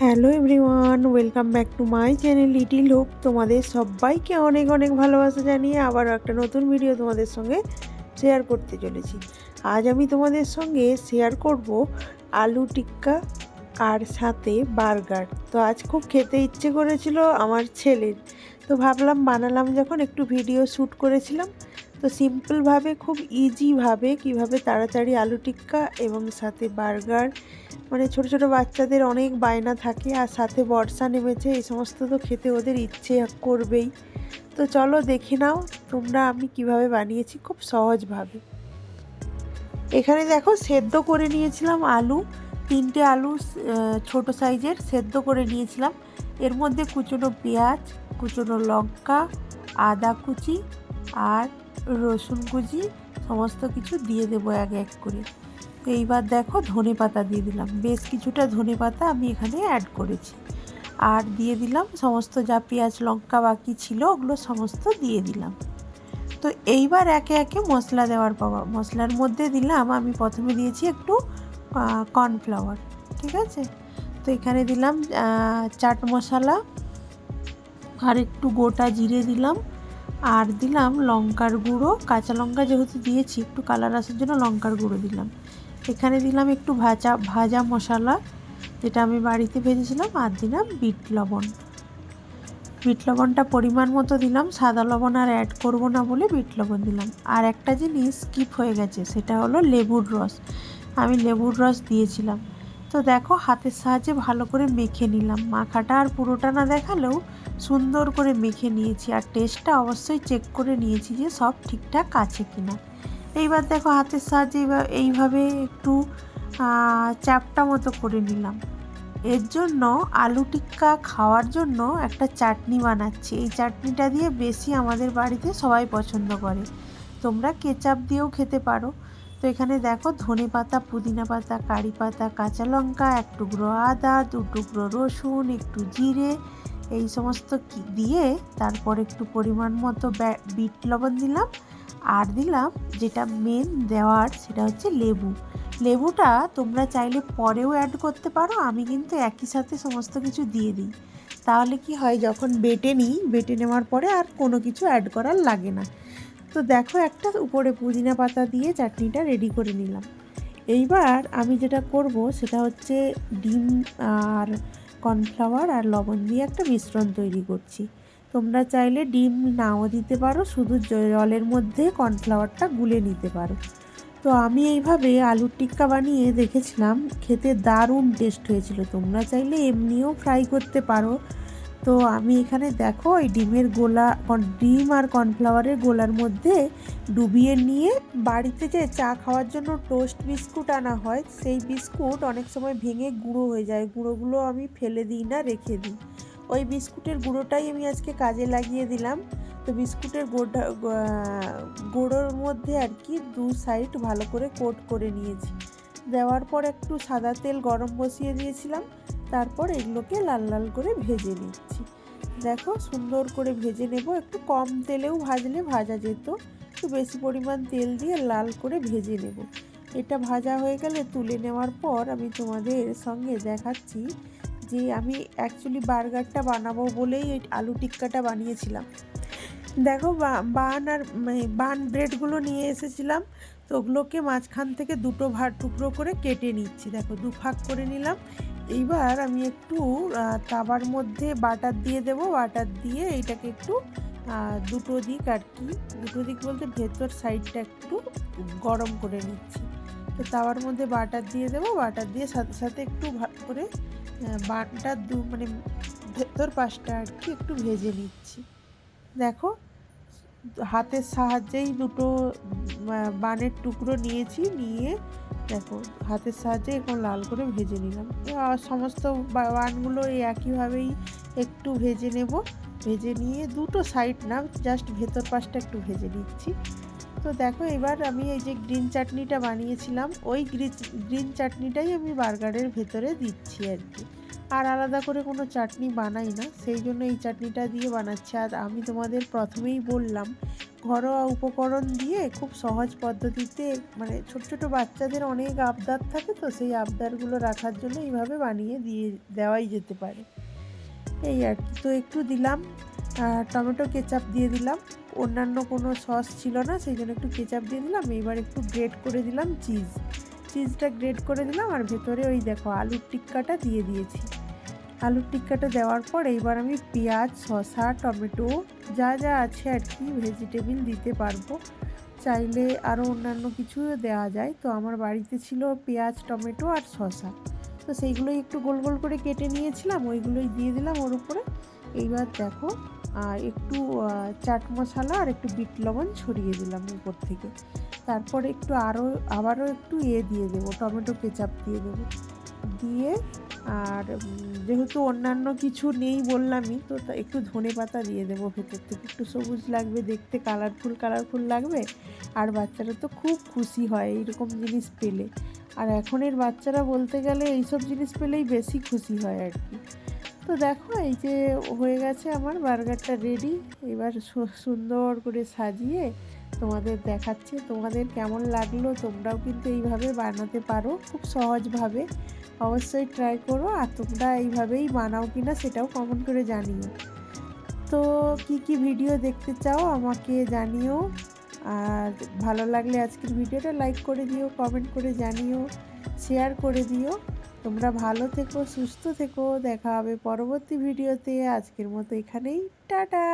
Hello everyone, welcome back to my channel little hope. তোমাদের সবাইকে অনেক অনেক ভালোবাসা জানিয়ে আবারও একটা নতুন ভিডিও তোমাদের সঙ্গে শেয়ার করতে চলেছি। আজ আমি তোমাদের সঙ্গে শেয়ার করব আলু টিক্কা আর সাথে বার্গার। তো আজ খুব খেতে ইচ্ছে করেছিল আমার ছেলের। তো ভাবলাম বানালাম, যখন একটু ভিডিও শ্যুট করেছিলাম তো সিম্পলভাবে খুব ইজিভাবে কীভাবে তাড়াতাড়ি আলু টিক্কা এবং সাথে বার্গার মানে ছোট ছোট বাচ্চাদের অনেক বায়না থাকে আর সাথে বর্ষা নেমেছে, এই সমস্ত তো খেতে ওদের ইচ্ছে করবেই। তো চলো দেখে নাও তোমরা আমি কীভাবে বানিয়েছি খুব সহজভাবে এখানে দেখো সেদ্ধ করে নিয়েছিলাম আলু, তিনটে আলু ছোট সাইজের সেদ্ধ করে নিয়েছিলাম। এর মধ্যে কুচনো পেঁয়াজ, কুচনো লঙ্কা, আদা কুচি আর রসুন কুচি সমস্ত কিছু দিয়ে দেবো এক এক করে। তো এইবার দেখো ধনে পাতা দিয়ে দিলাম। বেশ কিছুটা ধনে পাতা আমি এখানে অ্যাড করেছি। আর দিয়ে দিলাম সমস্ত যা পেঁয়াজ, লঙ্কা বাকি ছিল ওগুলো সমস্ত দিয়ে দিলাম। তো এইবার একে একে মশলা দেওয়ার পাওয়া মশলার মধ্যে দিলাম আমি প্রথমে দিয়েছি একটু কর্নফ্লাওয়ার ঠিক আছে? তো এখানে দিলাম চাট মশলা আর একটু গোটা জিরে দিলাম। আর দিলাম লঙ্কার গুঁড়ো। কাঁচা লঙ্কা যেহেতু দিয়েছি, একটু কালার আসার জন্য লঙ্কার গুঁড়ো দিলাম। এখানে দিলাম একটু ভাজা ভাজা মশলা, যেটা আমি বাড়িতে ভেজেছিলাম, আর দিলাম বিট লবণ। বিট লবণটা পরিমাণ মতো দিলাম, সাদা লবণ আর অ্যাড করব না বলে বিট লবণ দিলাম। আর একটা জিনিস স্কিপ হয়ে গেছে, সেটা হলো লেবুর রস। আমি লেবুর রস দিয়েছিলাম। তো দেখো, হাতের সাহায্যে ভালো করে মেখে নিলাম। মাখাটা আর পুরোটা না দেখালেও সুন্দর করে মেখে নিয়েছি আর টেস্টটা অবশ্যই চেক করে নিয়েছি যে সব ঠিকঠাক আছে কিনা। এইবার দেখো হাতের সাহায্যে এইভাবে একটু চ্যাপটা মতো করে নিলাম। এর জন্য আলু টিক্কা খাওয়ার জন্য একটা চাটনি বানাচ্ছি। এই চাটনিটা দিয়ে বেশি আমাদের বাড়িতে সবাই পছন্দ করে। তোমরা কেচাপ দিয়েও খেতে পারো। তো এখানে দেখো ধনে পাতা, পুদিনা পাতা, কারি পাতা, কাঁচা লঙ্কা, এক টুকরো আদা, দু টুকরো রসুন, একটু জিরে এই সমস্ত দিয়ে তারপর একটু পরিমাণ মতো বিট লবণ দিলাম। আর দিলাম যেটা মেন দেওয়ার সেটা হচ্ছে লেবু। লেবুটা তোমরা চাইলে পরেও অ্যাড করতে পারো, আমি কিন্তু একই সাথে সমস্ত কিছু দিয়ে দিই। তাহলে কি হয়, যখন বেটে নিই, বেটে নেওয়ার পরে আর কোনো কিছু অ্যাড করার লাগে না। তো দেখো একটা উপরে পুদিনা পাতা দিয়ে চাটনিটা রেডি করে নিলাম। এইবার আমি যেটা করব, সেটা হচ্ছে ডিম আর কর্নফ্লাওয়ার আর লবণ দিয়ে একটা মিশ্রণ তৈরি করছি। তোমরা চাইলে ডিম নাও দিতে পারো, শুধু জলের মধ্যে কর্নফ্লাওয়ারটা গুলে নিতে পারো। তো আমি এইভাবে আলুর টিক্কা বানিয়ে দেখেছিলাম, খেতে দারুণ টেস্ট হয়েছিল। তোমরা চাইলে এমনিও ফ্রাই করতে পারো। তো আমি এখানে দেখো এই ডিমের গোলা ডিম আর কর্নফ্লাওয়ারের গোলার মধ্যে ডুবিয়ে নিয়ে বাড়িতে যে চা খাওয়ার জন্য টোস্ট বিস্কুট আনা হয়, সেই বিস্কুট অনেক সময় ভেঙে গুঁড়ো হয়ে যায়। গুঁড়োগুলো আমি ফেলে দিই না, রেখে দিই। ওই বিস্কুটের গুঁড়োটাই আমি আজকে কাজে লাগিয়ে দিলাম। তো বিস্কুটের গোটা গুঁড়োর মধ্যে আর কি দু সাইড ভালো করে কোট করে নিয়েছি। দেওয়ার পর একটু সাদা তেল গরম বসিয়ে দিয়েছিলাম। তারপর এগুলোকে লাল লাল করে ভেজে নিচ্ছি। দেখো সুন্দর করে ভেজে নেব। একটু কম তেলেও ভাজলে ভাজা যেত। একটু বেশি পরিমাণ তেল দিয়ে লাল করে ভেজে নেব। এটা ভাজা হয়ে গেলে তুলে নেওয়ার পর আমি তোমাদের সঙ্গে দেখাচ্ছি যে আমি অ্যাকচুয়ালি বার্গারটা বানাবো বলেই এই আলু টিক্কাটা বানিয়েছিলাম। দেখো বান আর মানে বান ব্রেডগুলো নিয়ে এসেছিলাম। তো ওগুলোকে মাঝখান থেকে দুটো ভাগ টুকরো করে কেটে নিচ্ছি। দেখো দু ভাগ করে নিলাম। এইবার আমি একটু তাওয়ার মধ্যে বাটার দিয়ে দেব। বাটার দিয়ে এইটাকে একটু দুটো দিক আর কি, দুটো দিক বলতে ভেতর সাইডটা একটু গরম করে নিচ্ছি। তো তাওয়ার মধ্যে বাটার দিয়ে দেবো। বাটার দিয়ে সাথে সাথে একটু ভালো করে বানটা দু মানে ভেতর পাশটা আর কি একটু ভেজে নিচ্ছি। দেখো হাতের সাহায্যেই দুটো বানের টুকরো নিয়েছি, নিয়ে দেখো, হাতের সাহায্যে এখন লাল করে ভেজে নিলাম। সমস্ত বানগুলো এই একইভাবেই একটু ভেজে নেব। ভেজে নিয়ে দুটো সাইড না, জাস্ট ভেতর পাশটা একটু ভেজে নিচ্ছি। তো দেখো, এবার আমি এই যে গ্রিন চাটনিটা বানিয়েছিলাম, ওই গ্রিন চাটনিটাই আমি বার্গারের ভেতরে দিচ্ছি আর কি। আর আলাদা করে কোনো চাটনি বানাই না, সেই জন্য এই চাটনিটা দিয়ে বানাচ্ছি। আর আমি তোমাদের প্রথমেই বললাম, ঘরোয়া উপকরণ দিয়ে খুব সহজ পদ্ধতিতে মানে ছোট ছোট বাচ্চাদের অনেক আবদার থাকে তো, সেই আবদারগুলো রাখার জন্য এইভাবে বানিয়ে দিয়ে দেওয়াই যেতে পারে। এই আর কি, তো একটু দিলাম। টমেটো কেচাপ দিয়ে দিলাম। অন্যান্য কোনো সস ছিল না সেই জন্য একটু কেচাপ দিয়ে দিলাম। এবার একটু গ্রেট করে দিলাম চিজ। চিজটা গ্রেট করে দিলাম আর ভেতরে ওই দেখো আলুর টিক্কাটা দিয়ে দিয়েছি। আলুর টিক্কাটা দেওয়ার পর এইবার আমি পেঁয়াজ, শসা, টমেটো, যা যা আছে আর কি ভেজিটেবিল দিতে পারব। চাইলে আরও অন্যান্য কিছু দেওয়া যায়। তো আমার বাড়িতে ছিল পেঁয়াজ, টমেটো আর শসা। তো সেইগুলোই একটু গোল গোল করে কেটে নিয়েছিলাম, ওইগুলোই দিয়ে দিলাম ওর উপরে। এইবার দেখো আর একটু চাট মশলা আর একটু বিট লবণ ছড়িয়ে দিলাম উপর থেকে। তারপরে একটু আরও আবারও একটু এ দিয়ে দেবো, টমেটো কেচাপ দিয়ে দেবো। দিয়ে, আর যেহেতু অন্যান্য কিছু নেই বললামই, তো তা একটু ধনে পাতা দিয়ে দেবো ভেতর থেকে। একটু সবুজ লাগবে দেখতে কালারফুল কালারফুল লাগবে। আর বাচ্চারা তো খুব খুশি হয় এইরকম জিনিস পেলে। আর এখনের বাচ্চারা বলতে গেলে এইসব জিনিস পেলেই বেশি খুশি হয় আর কি। তো দেখো, এই যে হয়ে গেছে আমার বার্গারটা রেডি এবার সুন্দর করে সাজিয়ে তোমাদের দেখাচ্ছে, তোমাদের কেমন লাগল তোমরাও কিন্তু এইভাবে বানাতে পারো, খুব সহজভাবে। অবশ্যই ট্রাই করো আর তোমরা এইভাবেই বানাও কি না সেটাও কমেন্ট করে জানিও। তো কি কি ভিডিও দেখতে চাও আমাকে জানিও, আর ভালো লাগলে আজকের ভিডিওটা লাইক করে দিও কমেন্ট করে জানিও শেয়ার করে দিও। তোমরা ভালো থেকো সুস্থ থেকো। দেখা হবে পরবর্তী ভিডিওতে। আজকের মতো এখানেই। টাটা!